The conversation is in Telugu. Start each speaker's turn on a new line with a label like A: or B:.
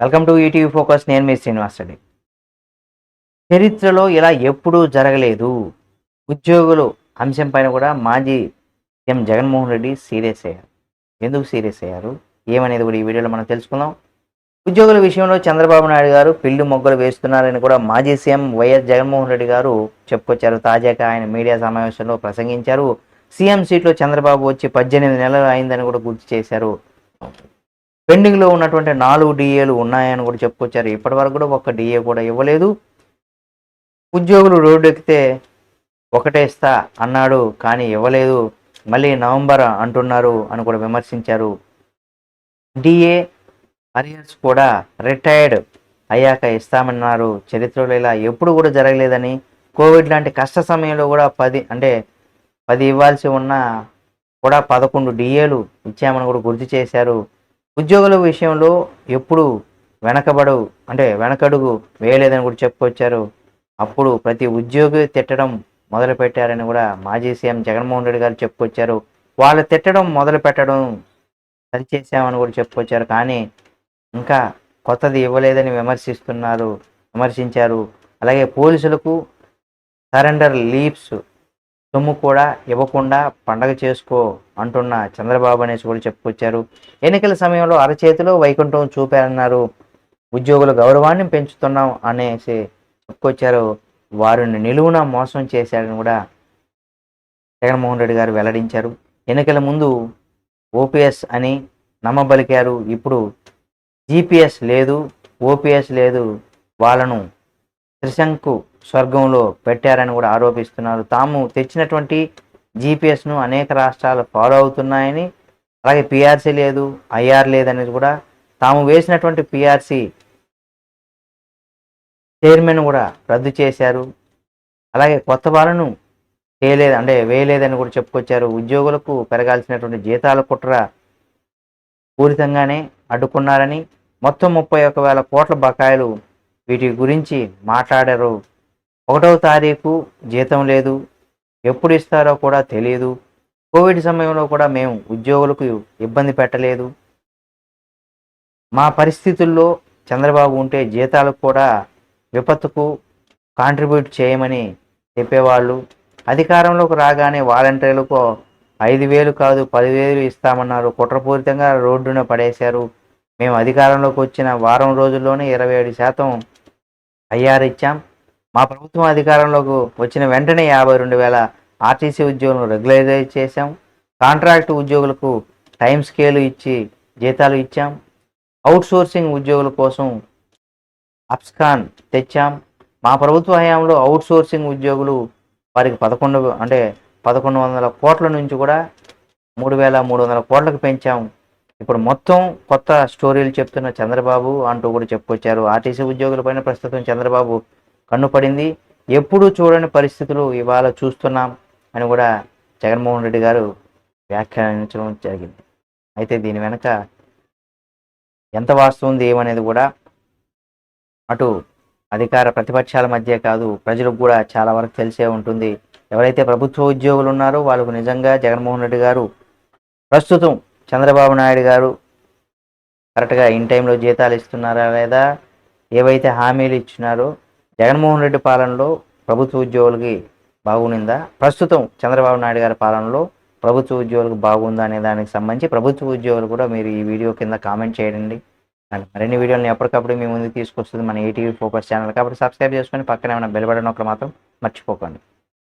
A: వెల్కమ్ టు ఈటీవీ ఫోకస్ నేను మీ శ్రీనివాస్ రెడ్డి చరిత్రలో ఇలా ఎప్పుడూ జరగలేదు. ఉద్యోగులు అంశం పైన కూడా మాజీ సీఎం జగన్మోహన్ రెడ్డి సీరియస్ అయ్యారు. ఎందుకు సీరియస్ అయ్యారు? ఏమనేది కూడా ఈ వీడియోలో మనం తెలుసుకుందాం. ఉద్యోగుల విషయంలో చంద్రబాబు నాయుడు గారు పిల్లు మొగ్గలు వేస్తున్నారని కూడా మాజీ సీఎం వైఎస్ జగన్మోహన్ రెడ్డి గారు చెప్పుకొచ్చారు. తాజాగా ఆయన మీడియా సమావేశంలో ప్రసంగించారు. సీఎం సీట్లో చంద్రబాబు వచ్చి పద్దెనిమిది నెలలు అయిందని కూడా గుర్తు చేశారు. పెండింగ్లో ఉన్నటువంటి నాలుగు డిఏలు ఉన్నాయని కూడా చెప్పుకొచ్చారు. ఇప్పటి వరకు కూడా ఒక్క డిఏ కూడా ఇవ్వలేదు. ఉద్యోగులు రోడ్డు ఎక్కితే ఒకటే ఇస్తా అన్నాడు కానీ ఇవ్వలేదు. మళ్ళీ నవంబర్ అంటున్నారు అని కూడా విమర్శించారు. డిఏ అరియర్స్ కూడా రిటైర్డ్ అయ్యాక ఇస్తామన్నారు. చరిత్రలో ఇలా ఎప్పుడు కూడా జరగలేదని. కోవిడ్ లాంటి కష్ట సమయంలో కూడా పది అంటే పది ఇవ్వాల్సి ఉన్న కూడా పదకొండు డిఏలు ఇచ్చామని కూడా గుర్తు చేశారు. ఉద్యోగుల విషయంలో ఎప్పుడు వెనకబడు అంటే వెనకడుగు వేయలేదని కూడా చెప్పుకొచ్చారు. అప్పుడు ప్రతి ఉద్యోగి తిట్టడం మొదలు పెట్టారని కూడా మాజీ సీఎం జగన్మోహన్ రెడ్డి గారు చెప్పుకొచ్చారు. వాళ్ళు తిట్టడం మొదలు పెట్టడం సరిచేసామని కూడా చెప్పుకొచ్చారు. కానీ ఇంకా కొత్తది ఇవ్వలేదని విమర్శిస్తున్నారు విమర్శించారు. అలాగే పోలీసులకు సరెండర్ లీవ్స్ సొమ్ము కూడా ఇవ్వకుండా పండగ చేసుకో అంటున్న చంద్రబాబు అనేసి కూడా చెప్పుకొచ్చారు. ఎన్నికల సమయంలో అరచేతిలో వైకుంఠం చూపారన్నారు. ఉద్యోగుల గౌరవాన్ని పెంచుతున్నాం అనేసి చెప్పుకొచ్చారు. వారిని నిలువున మోసం చేశారని కూడా జగన్మోహన్ రెడ్డి గారు వెల్లడించారు. ఎన్నికల ముందు ఓపీఎస్ అని నమ్మబలికారు. ఇప్పుడు జీపీఎస్ లేదు ఓపీఎస్ లేదు. వాళ్ళను త్రిశంకు స్వర్గంలో పెట్టారని కూడా ఆరోపిస్తున్నారు. తాము తెచ్చినటువంటి జీపీఎస్ను అనేక రాష్ట్రాలు ఫాలో అవుతున్నాయని అలాగే పిఆర్సీ లేదు ఐఆర్ లేదనేది కూడా తాము వేసినటువంటి పిఆర్సీ చైర్మన్ కూడా రద్దు చేశారు. అలాగే కొత్త వాళ్ళను చేయలేదు అంటే వేయలేదని కూడా చెప్పుకొచ్చారు. ఉద్యోగులకు పెరగాల్సినటువంటి జీతాల కుట్ర పూరితంగానే అడ్డుకున్నారని మొత్తం ముప్పై ఒక వేల కోట్ల బకాయిలు వీటి గురించి మాట్లాడారు. ఒకటవ తారీఖు జీతం లేదు. ఎప్పుడు ఇస్తారో కూడా తెలియదు కోవిడ్ సమయంలో కూడా మేము ఉద్యోగులకు ఇబ్బంది పెట్టలేదు. మా పరిస్థితుల్లో చంద్రబాబు ఉంటే జీతాలకు కూడా విపత్తుకు కాంట్రిబ్యూట్ చేయమని చెప్పేవాళ్ళు. అధికారంలోకి రాగానే వాలంటీర్లకు ఐదు వేలు కాదు పదివేలు ఇస్తామన్నారు. కుట్రపూరితంగా రోడ్డున పడేశారు. మేము అధికారంలోకి వచ్చిన వారం రోజుల్లోనే ఇరవై ఏడు శాతం ఐఆర్ ఇచ్చాం. మా ప్రభుత్వం అధికారంలోకి వచ్చిన వెంటనే యాభై రెండు వేల ఆర్టీసీ ఉద్యోగులను రెగ్యులరైజ్ చేశాం. కాంట్రాక్ట్ ఉద్యోగులకు టైం స్కేలు ఇచ్చి జీతాలు ఇచ్చాం. అవుట్ సోర్సింగ్ ఉద్యోగుల కోసం అప్స్కాన్ తెచ్చాం. మా ప్రభుత్వ హయాంలో అవుట్ సోర్సింగ్ ఉద్యోగులు వారికి పదకొండు అంటే పదకొండు వందల కోట్ల నుంచి కూడా మూడు వేల మూడు వందల కోట్లకు పెంచాం. ఇప్పుడు మొత్తం కొత్త స్టోరీలు చెప్తున్న చంద్రబాబు అంటూ కూడా చెప్పుకొచ్చారు. ఆర్టీసీ ఉద్యోగులపైన ప్రస్తుతం చంద్రబాబు కన్నుపడింది. ఎప్పుడూ చూడని పరిస్థితులు ఇవాళ చూస్తున్నాం అని కూడా జగన్మోహన్ రెడ్డి గారు వ్యాఖ్యానించడం జరిగింది. అయితే దీని వెనక ఎంత వాస్తవం ఉంది ఏమనేది కూడా అటు అధికార ప్రతిపక్షాల మధ్య కాదు ప్రజలకు కూడా చాలా వరకు తెలిసే ఉంటుంది. ఎవరైతే ప్రభుత్వ ఉద్యోగులు ఉన్నారో వాళ్ళకు నిజంగా జగన్మోహన్ రెడ్డి గారు ప్రస్తుతం చంద్రబాబు నాయుడు గారు కరెక్ట్గా ఇన్ టైంలో జీతాలు ఇస్తున్నారా లేదా ఏవైతే హామీలు ఇచ్చినారో జగన్మోహన్ రెడ్డి పాలనలో ప్రభుత్వ ఉద్యోగులకి బాగునిందా ప్రస్తుతం చంద్రబాబు నాయుడు గారి పాలనలో ప్రభుత్వ ఉద్యోగులకు బాగుందా అనే దానికి సంబంధించి ప్రభుత్వ ఉద్యోగులు కూడా మీరు ఈ వీడియో కింద కామెంట్ చేయండి. అండ్ మరిన్ని వీడియోలను ఎప్పటికప్పుడు మీ ముందుకు తీసుకొస్తుంది మన ఏటీవీ ఫోకస్ ఛానల్. కాబట్టి సబ్స్క్రైబ్ చేసుకొని పక్కనే ఉన్న బెల్ బటన్ ఒకటి మాత్రం మర్చిపోకండి.